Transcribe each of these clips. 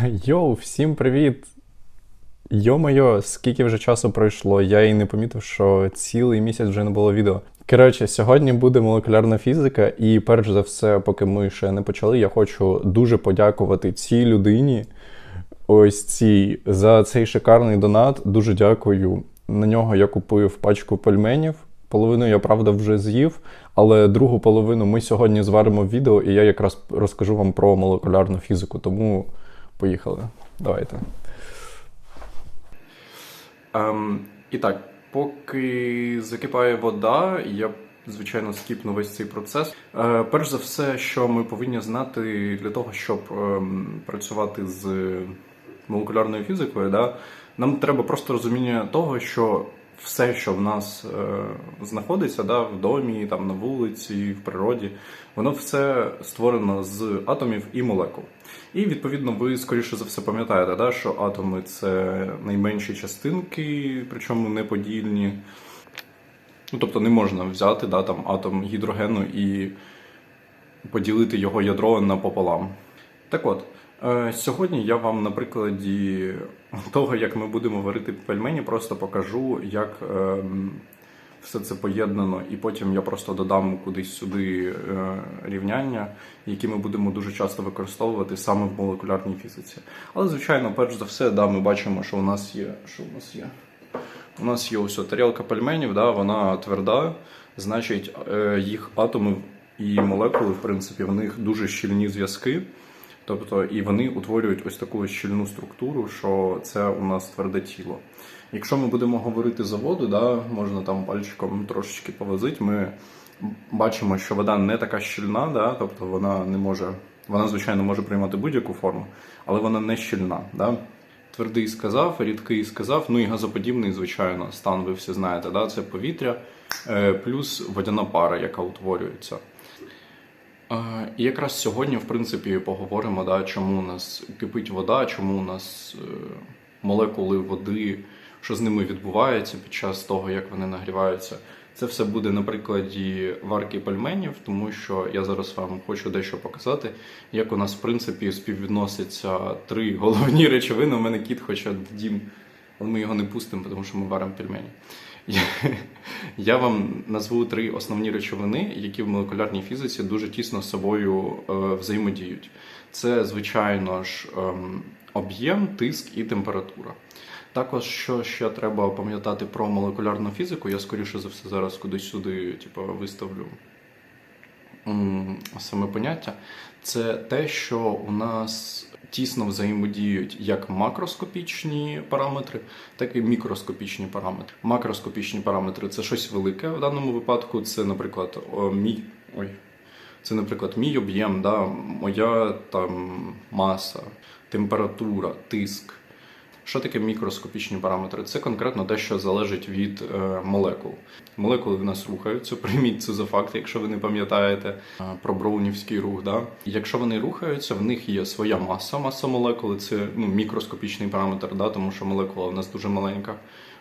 Йоу, всім привіт! Йо-моє, скільки вже часу пройшло, я і не помітив, що цілий місяць вже не було відео. Коротше, сьогодні буде молекулярна фізика, і перш за все, поки ми ще не почали, я хочу дуже подякувати цій людині, ось цій, за цей шикарний донат. Дуже дякую. На нього я купив пачку пельменів. Половину я правда вже з'їв, але другу половину ми сьогодні зваримо в відео, і я якраз розкажу вам про молекулярну фізику. Тому поїхали. Давайте. Ем, і так, поки закипає вода, я звичайно скіпну весь цей процес. Е, перш за все, що ми повинні знати для того, щоб ем, працювати з молекулярною фізикою, да, нам треба просто розуміння того, що все, що в нас е, знаходиться да, в домі, там на вулиці, в природі, воно все створено з атомів і молекул. І відповідно, ви скоріше за все пам'ятаєте, да, що атоми це найменші частинки, причому неподільні. Ну, тобто не можна взяти да, там, атом гідрогену і поділити його ядро напополам. Так от, сьогодні я вам на прикладі того, як ми будемо варити пельмені, просто покажу, як е, все це поєднано, і потім я просто додам кудись сюди е, рівняння, які ми будемо дуже часто використовувати саме в молекулярній фізиці. Але, звичайно, перш за все, да, ми бачимо, що у нас є. Що у нас є? У нас є ось тарілка пельменів, да, вона тверда, значить, е, їх атоми і молекули, в принципі, в них дуже щільні зв'язки. Тобто, і вони утворюють ось таку щільну структуру, що це у нас тверде тіло. Якщо ми будемо говорити за воду, да, можна там пальчиком трошечки повозити, ми бачимо, що вода не така щільна, да, тобто вона не може, вона, звичайно, може приймати будь-яку форму, але вона не щільна. Да. Твердий сказав, рідкий сказав, ну і газоподібний, звичайно, стан, ви всі знаєте, да, це повітря, е, плюс водяна пара, яка утворюється. І якраз сьогодні, в принципі, поговоримо, да, чому у нас кипить вода, чому у нас е, молекули води, що з ними відбувається під час того, як вони нагріваються. Це все буде на прикладі варки пельменів, тому що я зараз вам хочу дещо показати, як у нас, в принципі, співвідносяться три головні речовини. У мене кіт хоче дім, але ми його не пустимо, тому що ми варимо пельмені. Я вам назву три основні речовини, які в молекулярній фізиці дуже тісно з собою е, взаємодіють. Це, звичайно ж, ем, об'єм, тиск і температура. Також, що ще треба пам'ятати про молекулярну фізику, я скоріше за все зараз кудись сюди типу, виставлю саме поняття, це те, що у нас тісно взаємодіють як макроскопічні параметри, так і мікроскопічні параметри. Макроскопічні параметри це щось велике в даному випадку. Це, наприклад, мій ой. Це, наприклад, мій об'єм, да, моя там маса, температура, тиск. Що таке мікроскопічні параметри? Це конкретно те, що залежить від е, молекул. Молекули в нас рухаються. Прийміть це за факт, якщо ви не пам'ятаєте е, про броунівський рух. Да? Якщо вони рухаються, в них є своя маса. Маса молекули це ну, мікроскопічний параметр, да? тому що молекула у нас дуже маленька.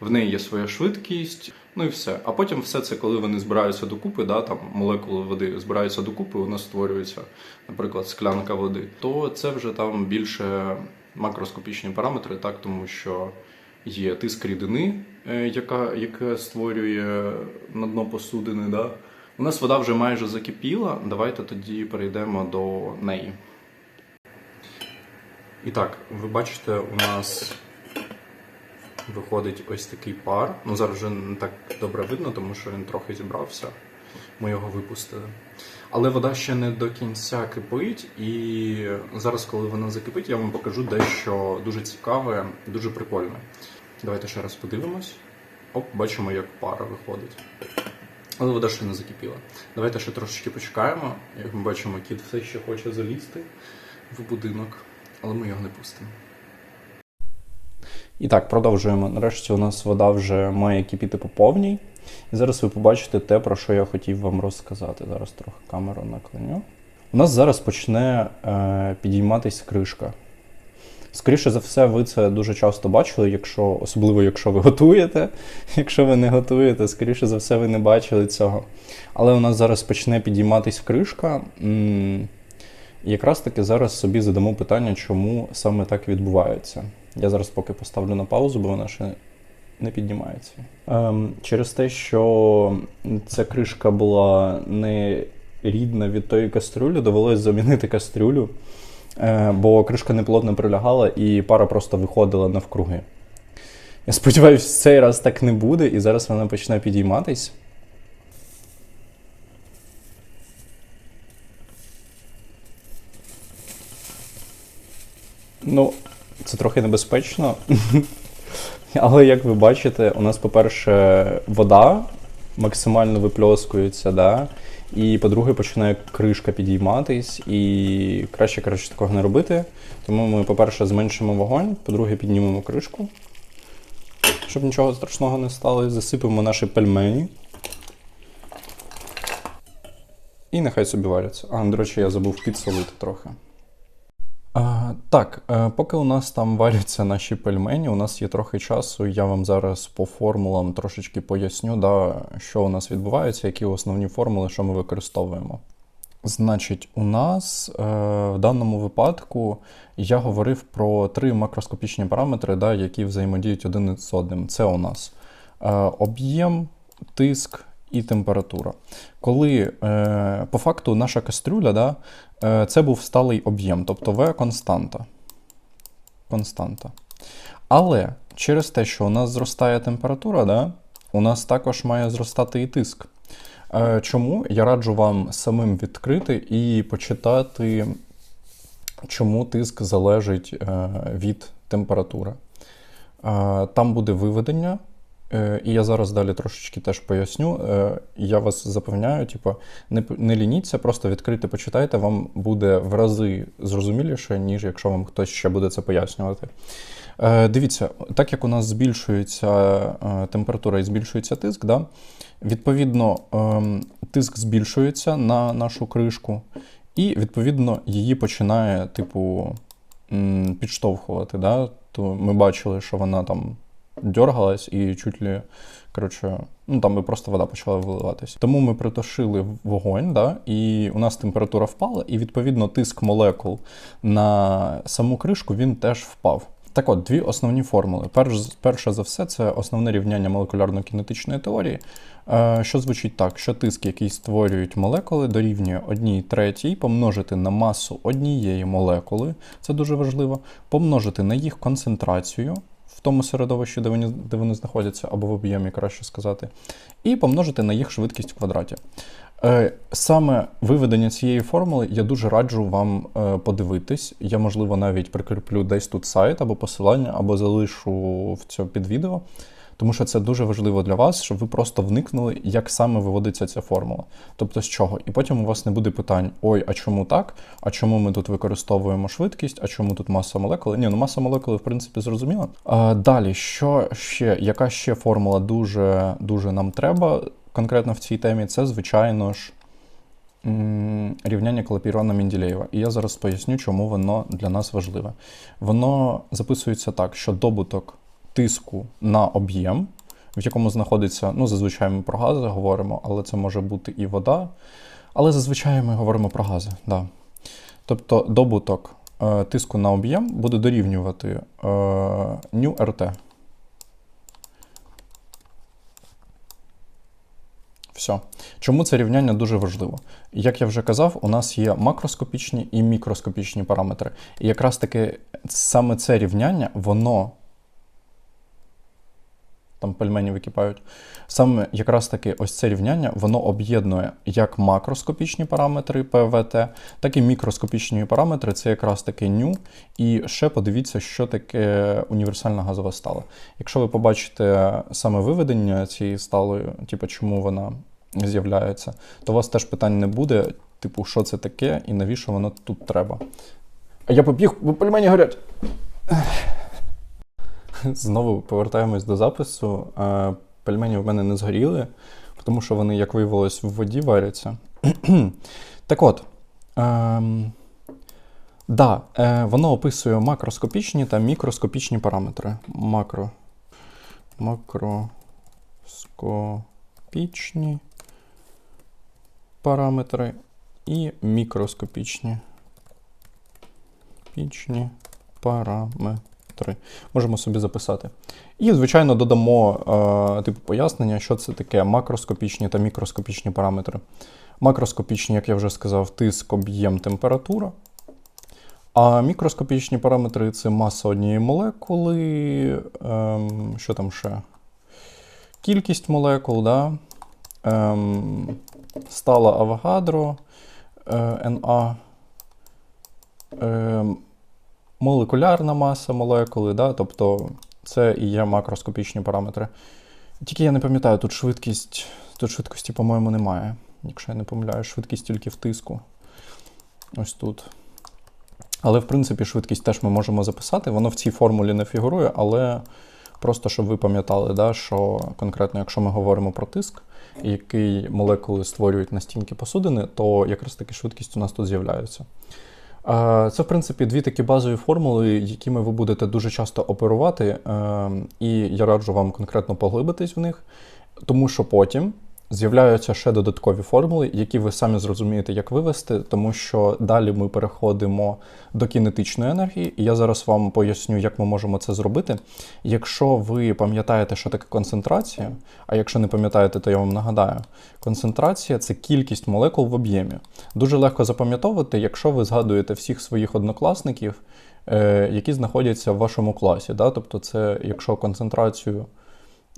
В неї є своя швидкість, ну і все. А потім все це, коли вони збираються докупи, да, там молекули води збираються докупи, у нас створюється, наприклад, склянка води, то це вже там більше макроскопічні параметри, так, тому що є тиск рідини, е, яка яка створює на дно посудини. Да? У нас вода вже майже закипіла. Давайте тоді перейдемо до неї. І так, ви бачите, у нас виходить ось такий пар. Ну, зараз вже не так добре видно, тому що він трохи зібрався. Ми його випустили. Але вода ще не до кінця кипить, і зараз, коли вона закипить, я вам покажу дещо дуже цікаве, дуже прикольне. Давайте ще раз подивимось. Оп, бачимо, як пара виходить. Але вода ще не закипіла. Давайте ще трошечки почекаємо. Як ми бачимо, кіт все ще хоче залізти в будинок, але ми його не пустимо. І так, продовжуємо. Нарешті у нас вода вже має кипіти по повній. І зараз ви побачите те, про що я хотів вам розказати. Зараз трохи камеру наклоню. У нас зараз почне е, підійматись кришка. Скоріше за все, ви це дуже часто бачили, якщо, особливо якщо ви готуєте. Якщо ви не готуєте, скоріше за все, ви не бачили цього. Але у нас зараз почне підійматись кришка. І якраз таки зараз собі задамо питання, чому саме так відбувається. Я зараз поки поставлю на паузу, бо вона ще не піднімається. Ем, через те, що ця кришка була не рідна від тої кастрюлі, довелось замінити кастрюлю, е, бо кришка неплотно прилягала і пара просто виходила навкруги. Я сподіваюся, цей раз так не буде, і зараз вона почне підійматись. Ну, це трохи небезпечно. Але як ви бачите, у нас, по-перше, вода максимально випльоскується, да? і по-друге, починає кришка підійматись, і краще, коротше, такого не робити. Тому ми, по-перше, зменшимо вогонь, по-друге, піднімемо кришку, щоб нічого страшного не стало, засипемо наші пельмені. І нехай собі варяться. А, до речі, я забув підсолити трохи. Так, е, поки у нас там варяться наші пельмені, у нас є трохи часу. Я вам зараз по формулам трошечки поясню, да, що у нас відбувається, які основні формули, що ми використовуємо. Значить, у нас е, в даному випадку я говорив про три макроскопічні параметри, да, які взаємодіють один з одним. Це у нас е, об'єм, тиск і температура. Коли е, по факту наша кастрюля, да, це був сталий об'єм, тобто В константа. константа. Але через те, що у нас зростає температура, да, у нас також має зростати і тиск. Е, чому я раджу вам самим відкрити і почитати, чому тиск залежить е, від температури. Е, там буде виведення. Е, і я зараз далі трошечки теж поясню. Е, я вас запевняю, типу, не не лініться, просто відкрити, почитайте, вам буде в рази зрозуміліше, ніж якщо вам хтось ще буде це пояснювати. Е, дивіться, так як у нас збільшується температура і збільшується тиск, да, відповідно, ем, тиск збільшується на нашу кришку, і, відповідно, її починає, типу, підштовхувати. Да? То ми бачили, що вона там дергалась і чуть ли, коротше, ну там би просто вода почала виливатись. Тому ми притушили вогонь, да, і у нас температура впала, і відповідно тиск молекул на саму кришку він теж впав. Так от, дві основні формули. Перш, перше за все, це основне рівняння молекулярно-кінетичної теорії, е, що звучить так, що тиск, який створюють молекули, дорівнює одній третій, помножити на масу однієї молекули, це дуже важливо, помножити на їх концентрацію, тому середовищі, де вони де вони знаходяться, або в об'ємі, краще сказати, і помножити на їх швидкість в квадраті. Е, саме виведення цієї формули я дуже раджу вам е, подивитись. Я, можливо, навіть прикріплю десь тут сайт або посилання, або залишу в цьому під відео тому що це дуже важливо для вас, щоб ви просто вникнули, як саме виводиться ця формула. Тобто з чого. І потім у вас не буде питань: ой, а чому так? А чому ми тут використовуємо швидкість, а чому тут маса молекули? Ні, ну маса молекули, в принципі, зрозуміла. А, Далі, що ще, яка ще формула дуже, дуже нам треба конкретно в цій темі, це, звичайно ж. Рівняння Клапірона Менділеєва. І я зараз поясню, чому воно для нас важливе. Воно записується так, що добуток тиску на об'єм, в якому знаходиться, ну, зазвичай ми про гази говоримо, але це може бути і вода. Але зазвичай ми говоримо про гази. Да. Тобто добуток е, тиску на об'єм буде дорівнювати е, ню РТ. Все. Чому це рівняння дуже важливо? Як я вже казав, у нас є макроскопічні і мікроскопічні параметри. І якраз таки саме це рівняння, воно там пельмені википають. Саме якраз таки ось це рівняння воно об'єднує як макроскопічні параметри ПВТ, так і мікроскопічні параметри це якраз таки ню. І ще подивіться, що таке універсальна газова стала. Якщо ви побачите саме виведення цієї сталої, типу, чому вона з'являється, то у вас теж питань не буде, типу, що це таке і навіщо воно тут треба. А я побіг, бо пельмені горять. Знову повертаємось до запису. Пельмені в мене не згоріли, тому що вони, як виявилось, в воді варяться. так от. Ем, да, е, Воно описує макроскопічні та мікроскопічні параметри. Макро. Макроскопічні параметри і мікроскопічні макроскопічні параметри. Можемо собі записати. І, звичайно, додамо е, типу пояснення, що це таке макроскопічні та мікроскопічні параметри. Макроскопічні, як я вже сказав, тиск, об'єм, температура. А мікроскопічні параметри це маса однієї молекули. Ем, що там ще? Кількість молекул, да? ем, стала Авогадро, е, НА, ем, молекулярна маса молекули, да? тобто це і є макроскопічні параметри. Тільки я не пам'ятаю, тут швидкість, тут швидкості, по-моєму, немає. Якщо я не помиляю, швидкість тільки в тиску. Ось тут. Але, в принципі, швидкість теж ми можемо записати. Воно в цій формулі не фігурує, але просто щоб ви пам'ятали, да, що конкретно, якщо ми говоримо про тиск, який молекули створюють на стінки посудини, то якраз таки швидкість у нас тут з'являється. Це, в принципі, дві такі базові формули, якими ви будете дуже часто оперувати, е, і я раджу вам конкретно поглибитись в них, тому що потім з'являються ще додаткові формули, які ви самі зрозумієте, як вивести, тому що далі ми переходимо до кінетичної енергії, і я зараз вам поясню, як ми можемо це зробити. Якщо ви пам'ятаєте, що таке концентрація, а якщо не пам'ятаєте, то я вам нагадаю, концентрація це кількість молекул в об'ємі. Дуже легко запам'ятовувати, якщо ви згадуєте всіх своїх однокласників, е, які знаходяться в вашому класі. Тобто, це якщо концентрацію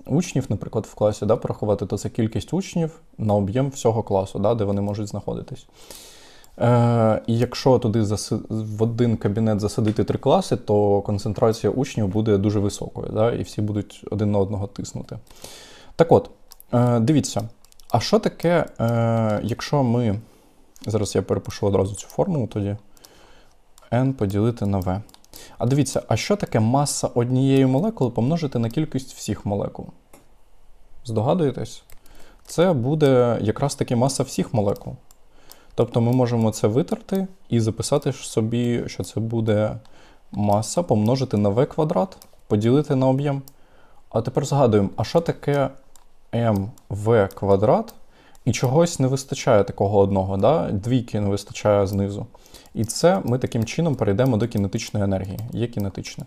учнів, наприклад, в класі да, порахувати, то це кількість учнів на об'єм всього класу, да, де вони можуть знаходитись. Е, І якщо туди заси... в один кабінет засадити три класи, то концентрація учнів буде дуже високою, да, і всі будуть один на одного тиснути. Так от, е, дивіться, а що таке, е, якщо ми. Зараз я перепишу одразу цю формулу тоді. n поділити на v. А дивіться, а що таке маса однієї молекули помножити на кількість всіх молекул? Здогадуєтесь? Це буде якраз таки маса всіх молекул. Тобто ми можемо це витерти і записати собі, що це буде маса помножити на v квадрат, поділити на об'єм. А тепер згадуємо, а що таке mv квадрат? І чогось не вистачає такого одного, да? двійки не вистачає знизу. І це ми таким чином перейдемо до кінетичної енергії. Є кінетичне.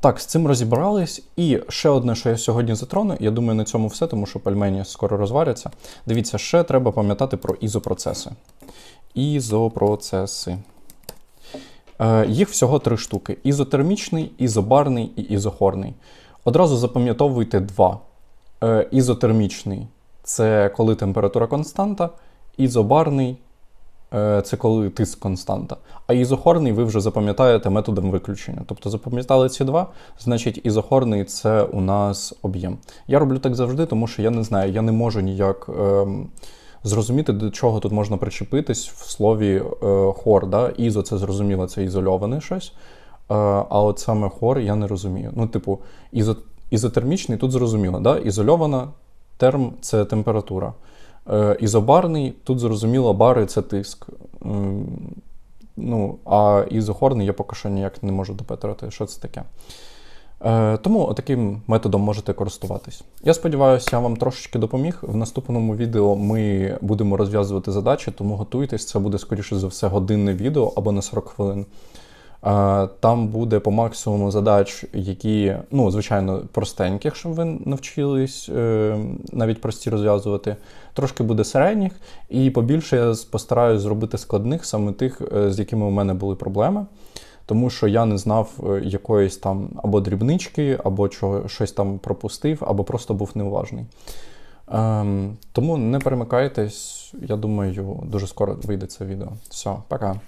Так, з цим розібрались. І ще одне, що я сьогодні затрону, я думаю, на цьому все, тому що пельмені скоро розваряться. Дивіться, ще треба пам'ятати про ізопроцеси. Ізопроцеси. Е, Їх всього три штуки: ізотермічний, ізобарний і ізохорний. Одразу запам'ятовуйте два. Е, Ізотермічний це коли температура константа, ізобарний е, це коли тиск константа. А ізохорний ви вже запам'ятаєте методом виключення. Тобто запам'ятали ці два, значить ізохорний це у нас об'єм. Я роблю так завжди, тому що я не знаю, я не можу ніяк. Е, Зрозуміти, до чого тут можна причепитись в слові е, хор. Да? Ізо це зрозуміло, це ізольоване щось. Е, а от саме хор я не розумію. Ну, типу, ізо, ізотермічний тут зрозуміло, да? ізольована терм це температура. Е, ізобарний, тут зрозуміло, бари це тиск. Ну, а ізохорний я поки що ніяк не можу допетрити, що це таке. Е, Тому таким методом можете користуватись. Я сподіваюся, я вам трошечки допоміг. В наступному відео ми будемо розв'язувати задачі, тому готуйтесь, це буде, скоріше за все, годинне відео або на 40 хвилин. Там буде по максимуму задач, які, ну, звичайно, простеньких, щоб ви навчились е, навіть прості розв'язувати. Трошки буде середніх, і побільше я постараюсь зробити складних, саме тих, е, з якими у мене були проблеми. Тому що я не знав е, якоїсь там або дрібнички, або чого, щось там пропустив, або просто був неуважний. Ем, тому не перемикайтесь, я думаю, дуже скоро вийде це відео. Все, пока.